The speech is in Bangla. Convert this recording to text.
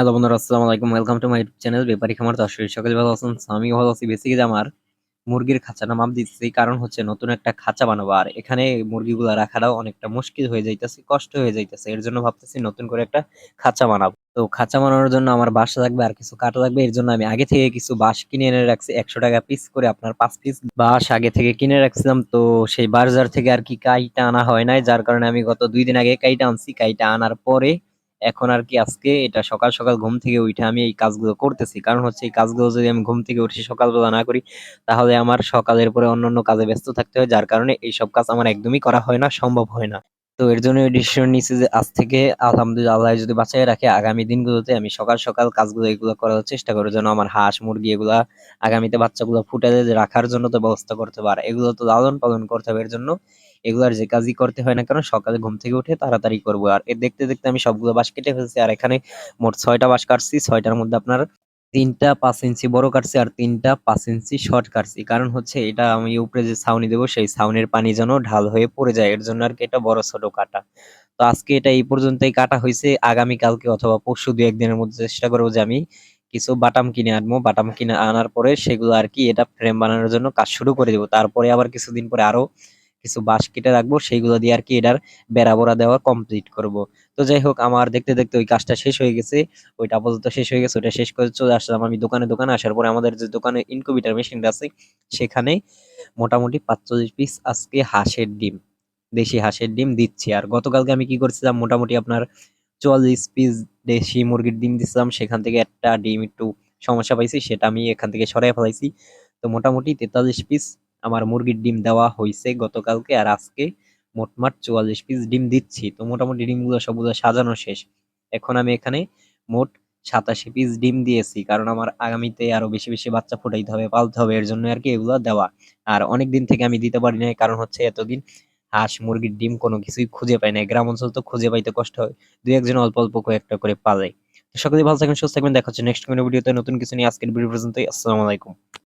হ্যালো বন্ধুরা, আসসালামু আলাইকুম। Welcome to my YouTube channel Bepari Khamar. দর্শক সকালে ভালো আছেন আমি ভালো আছি। বেসিক্যালি আমার মুরগির খাঁচাটা মাপ দিচ্ছি কারণ হচ্ছে নতুন একটা খাঁচা বানাবো। আর এখানে মুরগিগুলো রাখাটাও অনেকটা মুশকিল হয়ে যাইতেছে, কষ্ট হয়ে যাইতেছে। এর জন্য ভাবতেছি নতুন করে একটা খাঁচা বানাবো। তো খাঁচা বানানোর জন্য আমার বাঁশ লাগবে আর কিছু কাঠ লাগবে। এর জন্য আমি আগে থেকে কিছু বাঁশ কিনে এনে রাখছি, একশো টাকা পিস করে আপনার পাঁচ পিস বাঁশ আগে থেকে কিনে রাখছিলাম। তো সেই বাজার থেকে আর কি কাইটা আনা হয় নাই, যার কারণে আমি গত দুই দিন আগে কাইটা আনছি। কাইটা আনার পরে এখন আর কি আজকে এটা সকাল সকাল ঘুম থেকে উঠে আমি এই কাজগুলো করতেছি। কারণ হচ্ছে এই কাজগুলো যদি আমি ঘুম থেকে উঠে সকালবেলা না করি, তাহলে আমার সকালের পরে অন্যান্য কাজে ব্যস্ত থাকতে হয়, যার কারণে এই সব কাজ আমার একদমই করা হয় না, সম্ভব হয় না। তো এর জন্য ডিসিশন নিয়েছি যে আজ থেকে আলহামদুলিল্লাহ যদি বাঁচাই রাখে, আগামী দিনগুলোতে আমি সকাল সকাল কাজগুলো এগুলো করার চেষ্টা করব, যেন আমার হাঁস, মুরগি এগুলা আগামীতে বাচ্চাগুলো ফুটে রাখার জন্য তো ব্যবস্থা করতে পারে এগুলো তো লালন পালন করতে হবে, এর জন্য এগুলার যে কাজই করতে হয় না কেন, সকালে ঘুম থেকে উঠে তাড়াতাড়ি করব। আর এ দেখতে দেখতে আমি সবগুলো বাঁশ কেটে ফেলছি, আর এখানে মোট ছয়টা বাঁশ কাটছি, ছয়টার মধ্যে আপনার তিনটা পাঁচ ইঞ্চি বড় কাটছি আর তিনটা পাঁচ ইঞ্চি শর্ট কাটছি। কারণ হচ্ছে এটা আমি উপরে যে ছাউনি দেবো, সেই ছাউনির পানি যেন ঢাল হয়ে পড়ে যায়। এর জন্য আর কি এটা বড় ছোট কাটা। তো আজকে এটা এই পর্যন্তই কাটা হয়েছে। আগামী কালকে অথবা পরশু দু একদিনের মধ্যে চেষ্টা করব যে আমি কিছু বাটাম কিনে আনব। বাটাম কিনে আনার পরে সেগুলো আর কি এটা ফ্রেম বানানোর জন্য কাজ শুরু করে দেবো। তারপরে আবার কিছুদিন পরে আরও কিছু বাঁশ কেটে রাখব, সেইগুলো দিয়ে আর কি এটার বেড়া বোড়া দেওয়া কমপ্লিট করব। তো যাই হোক, আমার দেখতে দেখতে ওই কাজটা শেষ হয়ে গেছে, ওইটা আপাতত শেষ হয়ে গেছে, ওইটা শেষ করে চলে আসলাম আমি দোকানে। দোকানে আসার পরে আমাদের যে দোকানে ইনকিউবেটর মেশিনটা আছে, সেখানে মোটামুটি পাঁচচল্লিশ পিস আজকে হাঁসের ডিম, দেশি হাঁসের ডিম দিচ্ছি। আর গতকালকে আমি কি করছিলাম, মোটামুটি আপনার চুয়াল্লিশ পিস দেশি মুরগির ডিম দিচ্ছিলাম সেখান থেকে একটা ডিম একটু সমস্যা পাইছি, সেটা আমি এখান থেকে সরাই ফেলাইছি। তো মোটামুটি তেতাল্লিশ পিস আমার মুরগির ডিম দেওয়া হয়েছে গতকালকে আর আজকে মোটমাট চুয়াল্লিশ পিস ডিম দিচ্ছি। তো মোটামুটি ডিমগুলো সবগুলো সাজানো শেষ। এখন আমি এখানে মোট সাতাশি পিস ডিম দিয়েছি, কারণ আমার আগামীতে আরও বেশি বেশি বাচ্চা ফুটাইতে হবে, পালতে হবে, এর জন্য আর কি এগুলো দেওয়া। আর অনেক দিন থেকে আমি দিতে পারি নাই, কারণ হচ্ছে এতদিন হাঁস, মুরগির ডিম কোনো কিছুই খুঁজে পাই না গ্রাম অঞ্চল তো খুঁজে পাইতে কষ্ট হয়, দুই একজন অল্প অল্প কয়েকটা করে পালে। তো সকলেই ভালো থাকবেন, সুস্থ থাকবেন, দেখা হচ্ছে নেক্সট কোনো ভিডিওতে নতুন কিছু নিয়ে আজকের ভিডিও পর্যন্তই, আসসালামু আলাইকুম।